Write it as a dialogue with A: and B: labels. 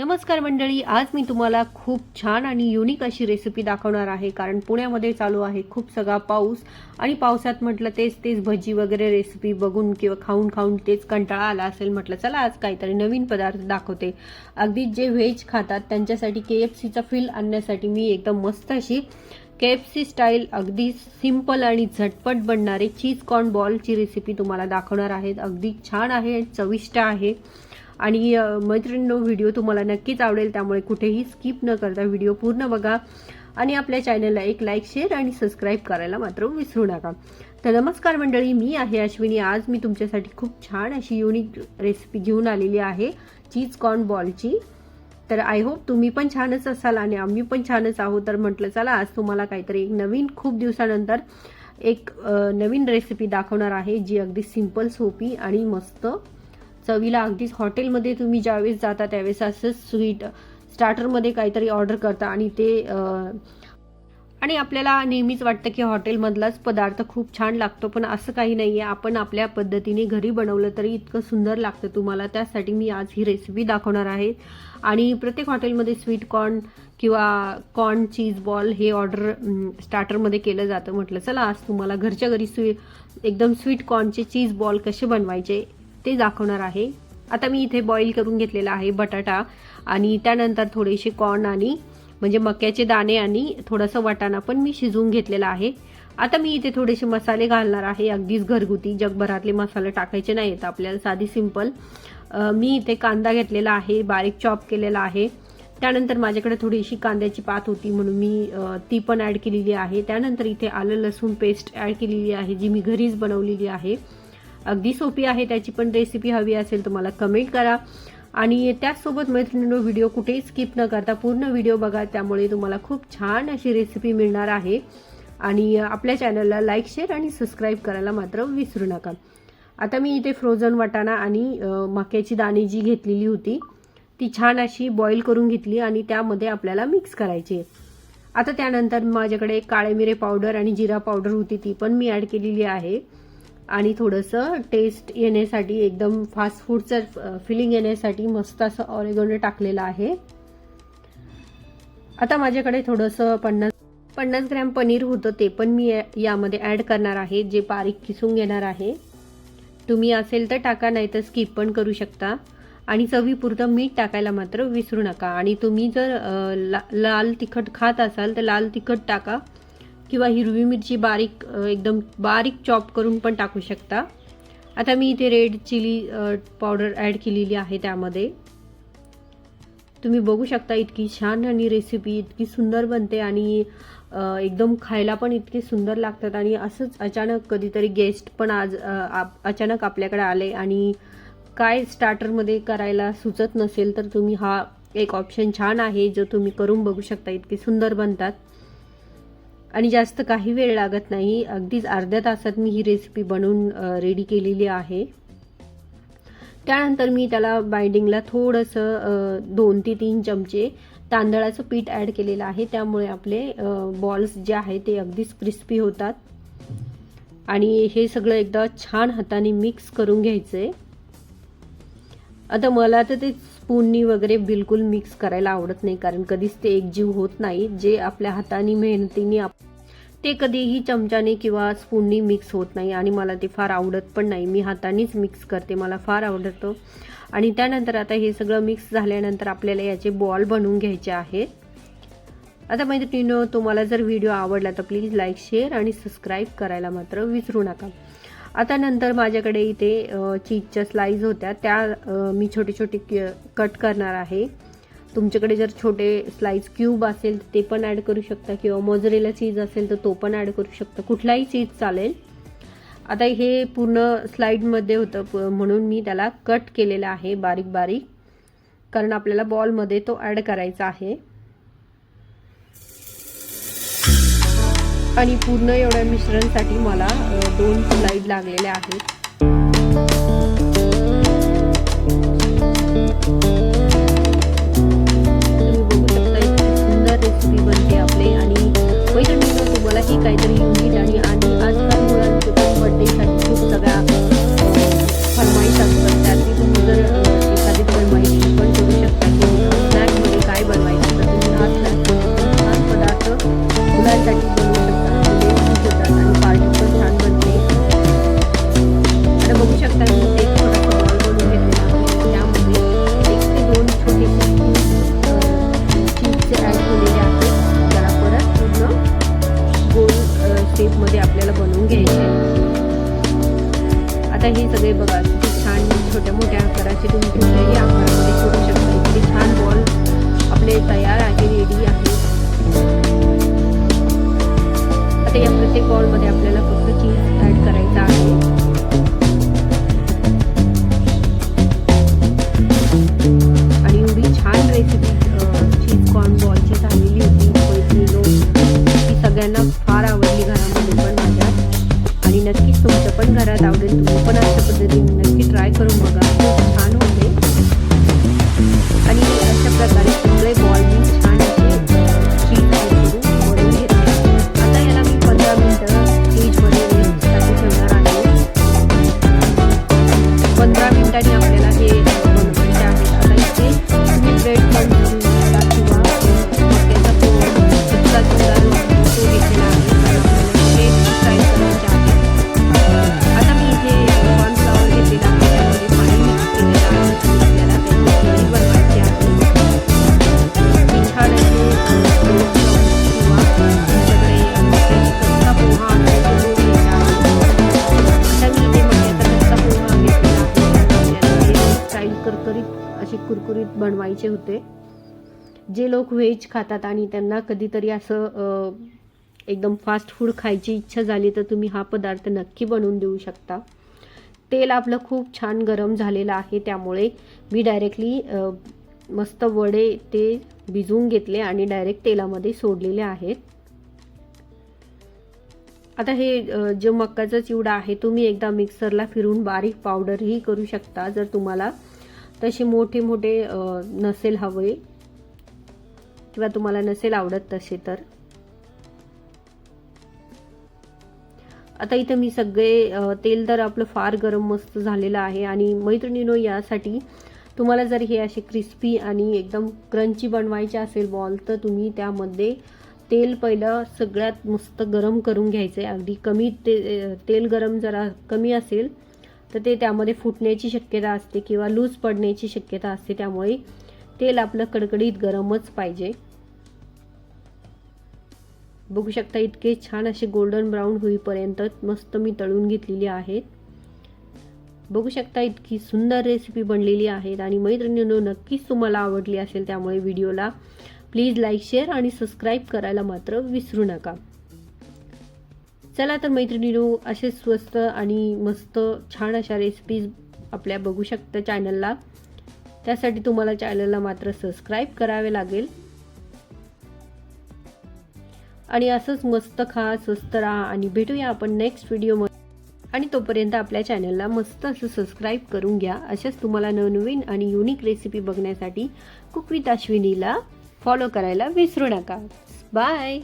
A: नमस्कार मंडळी आज मी तुम्हाला खूप छान आणि युनिक अशी रेसिपी दाखवणार आहे. कारण पुण्यामध्ये चालू आहे खूप सगळा पाऊस आणि पावसात म्हटलं तेच तेच भजी वगैरे रेसिपी बघून किंवा खाऊन खाऊन तेच कंटाळा आला असेल म्हटलं चला आज काहीतरी नवीन पदार्थ दाखवते. अगदी जे व्हेज खातात त्यांच्यासाठी के एफ सीचा फील आणण्यासाठी मी एकदम मस्त अशी के एफ सी स्टाईल अगदी सिंपल आणि झटपट बनणारे चीज कॉर्न बॉलची रेसिपी तुम्हाला दाखवणार आहेत अगदी छान आहे आणि चविष्ट आहे. आणि मैत्रिणींनो व्हिडिओ तुम्हाला नक्कीच आवडेल त्यामुळे कुठेही स्किप न करता व्हिडिओ पूर्ण बघा. आणि आपल्या चॅनलला एक लाईक शेअर आणि सबस्क्राईब करायला मात्र विसरू नका. तर नमस्कार मंडळी मी आहे अश्विनी. आज मी तुमच्यासाठी खूप छान अशी युनिक रेसिपी घेऊन आलेली आहे चीज कॉर्न बॉलची तर आय होप तुम्ही पण छानच असाल आणि आम्ही पण छानच आहोत. तर म्हटलं चला आज तुम्हाला काहीतरी एक नवीन खूप दिवसानंतर एक नवीन रेसिपी दाखवणार आहे जी अगदी सिंपल सोपी आणि मस्त चवीला अगदीच हॉटेलमध्ये तुम्ही ज्यावेळेस जाता त्यावेळेस असंच स्वीट स्टार्टरमध्ये काहीतरी ऑर्डर करता आणि ते आणि आपल्याला नेहमीच वाटतं की हॉटेलमधलाच पदार्थ खूप छान लागतो पण असं काही नाही आहे आपण आपल्या पद्धतीने घरी बनवलं तरी इतकं सुंदर लागतं तुम्हाला. त्यासाठी मी आज ही रेसिपी दाखवणार आहे. आणि प्रत्येक हॉटेलमध्ये स्वीट कॉर्न किंवा कॉर्न चीज बॉल हे ऑर्डर स्टार्टरमध्ये केलं जातं. म्हटलं चला आज तुम्हाला घरच्या घरी स्वी एकदम स्वीट कॉर्नचे चीज बॉल कसे बनवायचे? ते दाखवणार आहे. आता मी इथे बॉईल करून घेतलेला आहे बटाटा आणि त्यानंतर थोडेसे कॉर्न आणि म्हणजे मक्याचे दाणे आणि थोडासा वाटाणा पण मी शिजवून घेतलेला आहे. आता मी इथे थोडेसे मसाले घालणार आहे. अगदीच घरगुती जगभरातले मसाले टाकायचे नाहीत आपल्याला साधी सिंपल मी इथे कांदा घेतलेला आहे बारीक चॉप केलेला आहे. त्यानंतर माझ्याकडे थोडीशी कांद्याची पात होती म्हणून मी ती पण ॲड केलेली आहे. त्यानंतर इथे आलं लसूण पेस्ट ॲड केलेली आहे जी मी घरीच बनवलेली आहे. अगदी सोपी आहे त्याची पण रेसिपी हवी असेल तर मला कमेंट करा. आणि त्याचसोबत मैत्रिणींनो व्हिडिओ कुठेही स्किप न करता पूर्ण व्हिडिओ बघा त्यामुळे तुम्हाला खूप छान अशी रेसिपी मिळणार आहे. आणि आपल्या चॅनलला लाईक शेअर आणि सबस्क्राईब करायला मात्र विसरू नका. आता मी इथे फ्रोझन वाटाणा आणि मक्याची दाणे जी घेतलेली होती ती छान अशी बॉईल करून घेतली आणि त्यामध्ये आपल्याला मिक्स करायची. आता त्यानंतर माझ्याकडे काळे मिरे पावडर आणि जिरा पावडर होती ती पण मी ॲड केलेली आहे. आणि थोडंसं टेस्ट येण्यासाठी एकदम फास्ट फूडचं फिलिंग येण्यासाठी मस्त असं ऑरेगोनो टाकलेलं आहे. आता माझ्याकडे थोडंसं पन्नास पन्नास ग्रॅम पनीर होतं ते पण मी यामध्ये ॲड करणार आहे जे बारीक किसून घेणार आहे. तुम्ही असेल तर टाका नाही तर स्किप पण करू शकता. आणि चवीपुरतं मीठ टाकायला मात्र विसरू नका. आणि तुम्ही जर ला लाल तिखट खात असाल तर लाल तिखट टाका. किंवा हिरवी मिरची बारीक एकदम बारीक चॉप करून पण टाकू शकता. आता मी इथे रेड चिली पावडर ॲड केलेली आहे त्यामध्ये. तुम्ही बघू शकता इतकी छान आणि रेसिपी इतकी सुंदर बनते आणि एकदम खायला पण इतके सुंदर लागतात आणि असंच अचानक कधीतरी गेस्ट पण आज आप- अचानक आपल्याकडे आले आणि काय स्टार्टरमध्ये करायला सुचत नसेल तर तुम्ही हा एक ऑप्शन छान आहे जो तुम्ही करून बघू शकता इतके सुंदर बनतात. आणि जास्त काही वेळ लागत नाही. अगदीच अर्ध्या तासात मी ही रेसिपी बनवून रेडी केलेली आहे. त्यानंतर मी त्याला बाइंडिंगला थोडंसं दोन ते तीन चमचे तांदळाचं पीठ ॲड केलेलं आहे. त्यामुळे आपले बॉल्स जे आहे ते अगदीच क्रिस्पी होतात. आणि हे सगळं एकदा छान हाताने मिक्स करून घ्यायचं आहे आता मला तर ते स्पूननी वगैरे बिलकुल मिक्स करायला आवडत नाही कारण कधीच ते एकजीव होत नाही. जे आपल्या हाताने मेहनतीने आप ते कधीही चमच्याने किंवा स्पूननी मिक्स होत नाही आणि मला ते फार आवडत पण नाही. मी हातानेच मिक्स करते मला फार आवडतं. आणि त्यानंतर आता हे सगळं मिक्स झाल्यानंतर आपल्याला याचे बॉल बनवून घ्यायचे आहेत. आता मैत्रिणीनं तुम्हाला जर व्हिडिओ आवडला तर प्लीज लाईक शेअर आणि सबस्क्राईब करायला मात्र विसरू नका. आता नंतर माझ्याकडे इथे चीजच्या स्लाईज होत्या. त्या मी छोटे छोटे क- कट करणार आहे. तुमच्याकडे जर छोटे स्लाईस क्यूब असेल तर ते पण ॲड करू शकता. किंवा मोजरेला चीज असेल तर तो पण ॲड करू शकता. कुठलाही चीज चालेल. आता हे पूर्ण स्लाईडमध्ये होतं. प- म्हणून मी त्याला कट केलेलं आहे बारीक बारीक कारण आपल्याला बॉलमध्ये तो ॲड करायचा आहे. आणि पूर्ण एवढ्या मिश्रणसाठी मला दोन स्लाईड लागलेल्या आहेत. सुंदर रेसिपी बनते आपले. आणि मैत्रिणींनो तुम्हाला ही काहीतरी युनिक आणि आणि आजकाल मुलांचे पण खूप सगळ्या शेपमध्ये आपल्याला बनवून घ्यायचे आता हे सगळे बघा किती छान छोट्या मोठ्या आकाराचे तुम्ही कुठल्याही आकारामध्ये करू शकता. किती छान बॉल आपले तयार आहे रेडी आहे. आता या प्रत्येक बॉलमध्ये आपल्याला फक्त चीज ॲड करायचा आहे. रेसिपी चीज कॉर्न बॉलची झालेली होती सगळ्यांना पण अशा पद्धतीने नक्की ट्राय करून बघा. खूप छान होते. आणि अशा प्रकारे सगळे बॉल मी छान पाहिजे होते. जे लोक व्हेज खातात आणि त्यांना कधीतरी असं एकदम फास्ट फूड खायची इच्छा झाली तर तुम्ही हा पदार्थ नक्की बनवून देऊ शकता. तेल आपलं खूप छान गरम झालेलं आहे त्यामुळे मी डायरेक्टली मस्त वडे ते भिजवून घेतले आणि डायरेक्ट तेलामध्ये सोडलेले आहेत. आता हे जे मक्काचा चिवडा आहे तुम्ही एकदा मिक्सरला फिरून बारीक पावडरही करू शकता. जर तुम्हाला तसे मोठे मोठे नसेल हवे किंवा तुम्हाला नसेल आवडत तसे तर. आता इथं मी सगळे तेल तर आपलं फार गरम मस्त झालेलं आहे. आणि मैत्रिणीनो यासाठी तुम्हाला जर हे असे क्रिस्पी आणि एकदम क्रंची बनवायचे असेल बॉल तर तुम्ही त्यामध्ये तेल पहिलं सगळ्यात मस्त गरम करून घ्यायचं आहे अगदी कमी ते तेल गरम जरा कमी असेल तर ते त्यामध्ये फुटण्याची शक्यता असते किंवा लूज पडण्याची शक्यता असते. त्यामुळे तेल आपलं कडकडीत गरमच पाहिजे. बघू शकता इतके छान असे गोल्डन ब्राऊन होईपर्यंत मस्त मी तळून घेतलेली आहेत. बघू शकता इतकी सुंदर रेसिपी बनलेली आहेत आणि मैत्रिणींनो नक्कीच तुम्हाला आवडली असेल त्यामुळे व्हिडिओला. प्लीज लाईक शेअर आणि सबस्क्राईब करायला मात्र विसरू नका. चला तर मैत्रिणीनो असे स्वस्त आणि मस्त छान अशा रेसिपीज आपल्या बघू शकता चॅनलला त्यासाठी तुम्हाला चॅनलला मात्र सबस्क्राईब करावे लागेल. आणि असंच मस्त खा स्वस्त राहा आणि भेटूया आपण नेक्स्ट व्हिडिओमध्ये आणि तोपर्यंत आपल्या चॅनलला मस्त असं सबस्क्राईब करून घ्या. अशाच तुम्हाला नवनवीन आणि युनिक रेसिपी बघण्यासाठी कुकवित अश्विनीला फॉलो करायला विसरू नका. बाय